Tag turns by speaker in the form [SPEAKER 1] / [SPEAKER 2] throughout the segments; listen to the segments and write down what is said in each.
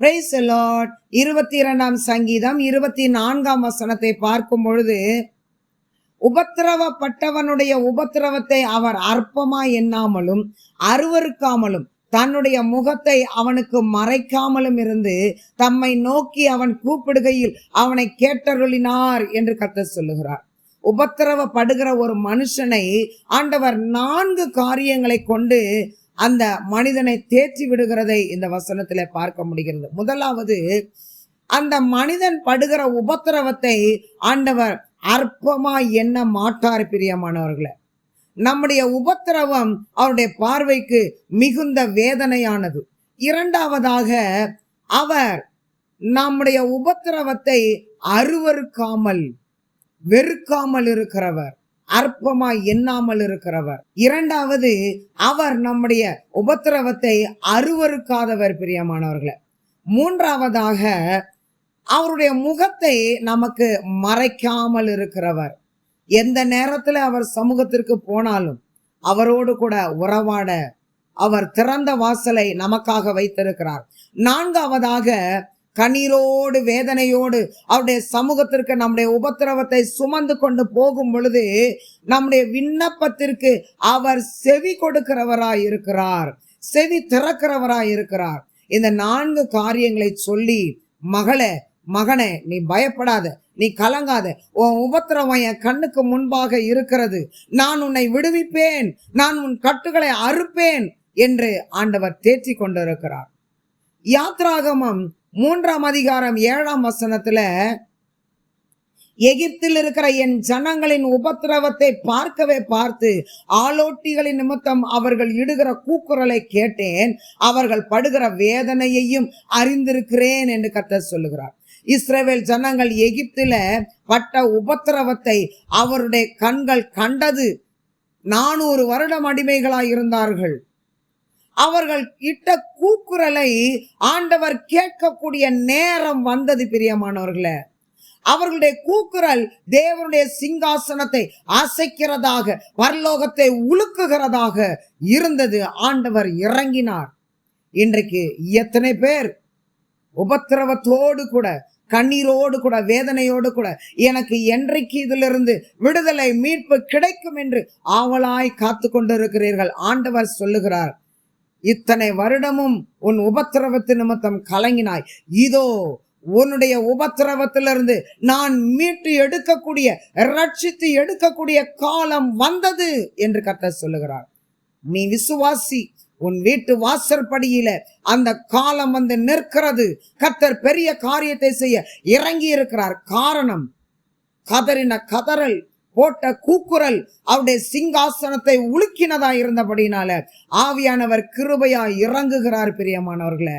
[SPEAKER 1] Price Lord இருபத்தி இரண்டாம் சங்கீதம் இருபத்தி நான்காம் வசனத்தை பார்க்கும் பொழுது உபத்திரவப்பட்டவனுடைய உபத்திரவத்தை அவர் அற்பமா எண்ணாமலும் அருவருக்காமலும் தன்னுடைய முகத்தை அவனுக்கு மறைக்காமலும் இருந்து தம்மை நோக்கி அவன் கூப்பிடுகையில் அவனை கேட்டருளினார் என்று கத்த சொல்லுகிறார். உபத்திரவப்படுகிற ஒரு மனுஷனை ஆண்டவர் நான்கு காரியங்களை கொண்டு அந்த மனிதனை தேற்றி விடுகிறதை இந்த வசனத்தில் பார்க்க முடிகிறது. முதலாவது அந்த மனிதன் படுகிற உபத்திரவத்தை ஆண்டவர் அற்பமா எண்ண மாட்டார் பிரியமானவர்களை. நம்முடைய உபத்திரவம் அவருடைய பார்வைக்கு மிகுந்த வேதனையானது. இரண்டாவதாக அவர் நம்முடைய உபத்திரவத்தை அருவருக்காமல் வெறுக்காமல் இருக்கிறவர். அற்பமாய் எண்ணாமல் இருக்கிறவர். இரண்டாவது அவர் நம்முடைய உபத்திரவத்தை அருவருக்காதவர் பிரியமானவர்களை. மூன்றாவதாக அவருடைய முகத்தை நமக்கு மறைக்காமல் இருக்கிறவர். எந்த நேரத்தில் அவர் சமூகத்திற்கு போனாலும் அவரோடு கூட உறவாட அவர் திறந்த வாசலை நமக்காக வைத்திருக்கிறார். நான்காவதாக கண்ணீரோடு வேதனையோடு அவருடைய சமூகத்திற்கு நம்முடைய உபத்திரவத்தை சுமந்து கொண்டு போகும் பொழுது நம்முடைய விண்ணப்பத்திற்கு அவர் செவி கொடுக்கிறவராய் இருக்கிறார். செவி திறக்கிறவராய் இருக்கிறார். இந்த நான்கு காரியங்களை சொல்லி மகளே மகனே நீ பயப்படாத நீ கலங்காத. உன் உபத்திரவம் என் கண்ணுக்கு முன்பாக இருக்கிறது. நான் உன்னை விடுவிப்பேன். நான் உன் கட்டுகளை அறுப்பேன். என்று ஆண்டவர் தேற்றி கொண்டிருக்கிறார். யாத்ராகமம் மூன்றாம் அதிகாரம் ஏழாம் வசனத்துல எகிப்தில் இருக்கிற என் ஜனங்களின் உபத்திரவத்தை பார்க்கவே பார்த்து ஆலோட்டிகளின் நிமித்தம் அவர்கள் இடுகிற கூக்குரலை கேட்டேன். அவர்கள் படுகிற வேதனையையும் அறிந்திருக்கிறேன் என்று கத்த சொல்லுகிறார். இஸ்ரேவேல் ஜனங்கள் எகிப்தில பட்ட உபத்திரவத்தை அவருடைய கண்கள் கண்டது. நானூறு வருடம் அடிமைகளாய் இருந்தார்கள் அவர்கள் இட்ட கூக்குரலை ஆண்டவர் கேட்கக்கூடிய நேரம் வந்தது பிரியமானவர்களே. அவர்களுடைய கூக்குரல் தேவனுடைய சிங்காசனத்தை அசைக்கிறதாக வரலோகத்தை உலுக்குகிறதாக இருந்தது. ஆண்டவர் இறங்கினார். இன்றைக்கு எத்தனை பேர் உபத்திரவத்தோடு கூட கண்ணீரோடு கூட வேதனையோடு கூட எனக்கு என்றைக்கு இதிலிருந்து விடுதலை மீட்பு கிடைக்கும் என்று ஆவலாய் காத்து கொண்டிருக்கிறீர்கள் ஆண்டவர் சொல்லுகிறார் இத்தனை வருடமும் உன் உபத்திரவத்து நிமித்தம் கலங்கினாய். இதோ உன்னுடைய உபத்திரவத்திலிருந்து நான் மீட்டு எடுக்கக்கூடிய ரட்சித்து எடுக்கக்கூடிய காலம் வந்தது என்று கத்த சொல்லுகிறார். நீ விசுவாசி உன் வீட்டு வாசற்படியில அந்த காலம் வந்து நிற்கிறது. கத்தர் பெரிய காரியத்தை செய்ய இறங்கி இருக்கிறார் காரணம் கதறின கதறல் போட்ட கூக்குரல் அவருடைய சிங்காசனத்தை உலுக்கினதா இருந்தபடினால ஆவியானவர் கிருபையா இறங்குகிறார் பிரியமானவர்களே.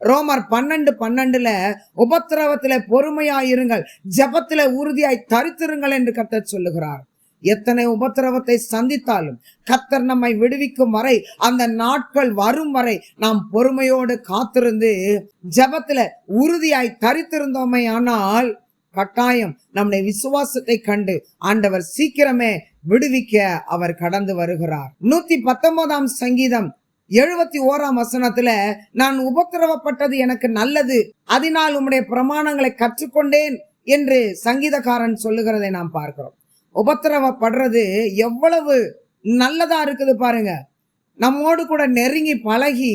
[SPEAKER 1] ரோமர் பன்னெண்டு பன்னெண்டுல உபத்திரவத்துல பொறுமையா இருங்கள் ஜபத்துல உறுதியாய் தரித்திருங்கள் என்று கத்த சொல்லுகிறார். எத்தனை உபத்திரவத்தை சந்தித்தாலும் கத்தர் நம்மை விடுவிக்கும் வரை அந்த நாட்கள் வரும் வரை நாம் பொறுமையோடு காத்திருந்து ஜபத்துல உறுதியாய் தரித்திருந்தோமே ஆனால் கட்டாயம் நம்முடைய விசுவாசத்தை கண்டு ஆண்டவர் சீக்கிரமே விடுவிக்க அவர் கடந்து வருகிறார். நூத்தி பத்தொன்பதாம் சங்கீதம் எழுபத்தி ஓராம் வசனத்துல நான் உபத்திரவப்பட்டது எனக்கு நல்லது அதனால் உம்முடைய பிரமாணங்களை கற்றுக்கொண்டேன் என்று சங்கீதக்காரன் சொல்லுகிறதை நாம் பார்க்கிறோம். உபத்திரவப்படுறது எவ்வளவு நல்லதா இருக்குது பாருங்க. நம்மோடு கூட நெருங்கி பழகி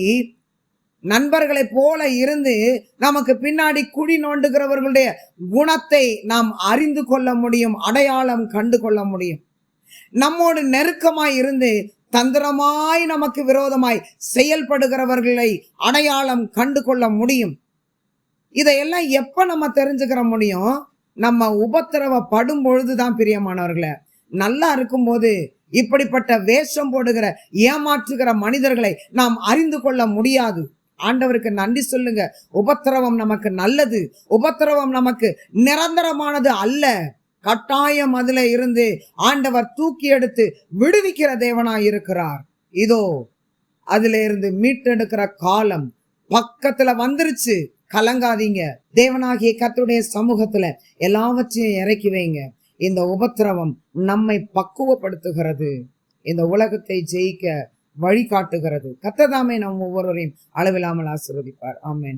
[SPEAKER 1] நண்பர்களைப் போல இருந்து நமக்கு பின்னாடி குழி நோண்டுகிறவர்களுடைய குணத்தை நாம் அறிந்து கொள்ள முடியும் அடையாளம் கண்டு கொள்ள முடியும். நம்மோடு நெருக்கமாய் இருந்து தந்திரமாய் நமக்கு விரோதமாய் செயல்படுகிறவர்களை அடையாளம் கண்டு கொள்ள முடியும். இதையெல்லாம் எப்ப நம்ம தெரிஞ்சுக்கிற முடியும்? நம்ம உபத்திரவப்படும் பொழுதுதான் பிரியமானவர்களை. நல்லா இருக்கும்போது இப்படிப்பட்ட வேஷம் போடுகிற ஏமாற்றுகிற மனிதர்களை நாம் அறிந்து கொள்ள முடியாது. ஆண்டவருக்கு நன்றி சொல்லுங்க. உபத்திரவம் நமக்கு நல்லது. உபத்திரவம் நமக்கு நிரந்தரமானது அல்ல. கட்டாயம் அதுல இருந்து ஆண்டவர் தூக்கி எடுத்து விடுவிக்கிற தேவனாய் இருக்கிறார். இதோ அதுல இருந்து மீட்டெடுக்கிற காலம் பக்கத்துல வந்துருச்சு. கலங்காதீங்க. தேவனாகிய கத்துடைய சமூகத்துல எல்லாவற்றையும் இறக்கி வைங்க. இந்த உபத்திரவம் நம்மை பக்குவப்படுத்துகிறது. இந்த உலகத்தை ஜெயிக்க வழிகாட்டுகிறது. கத்ததாமே நம் ஒவ்வொருவரையும் அளவில்லாமல் ஆசிர்வதிப்பார். ஆமேன்.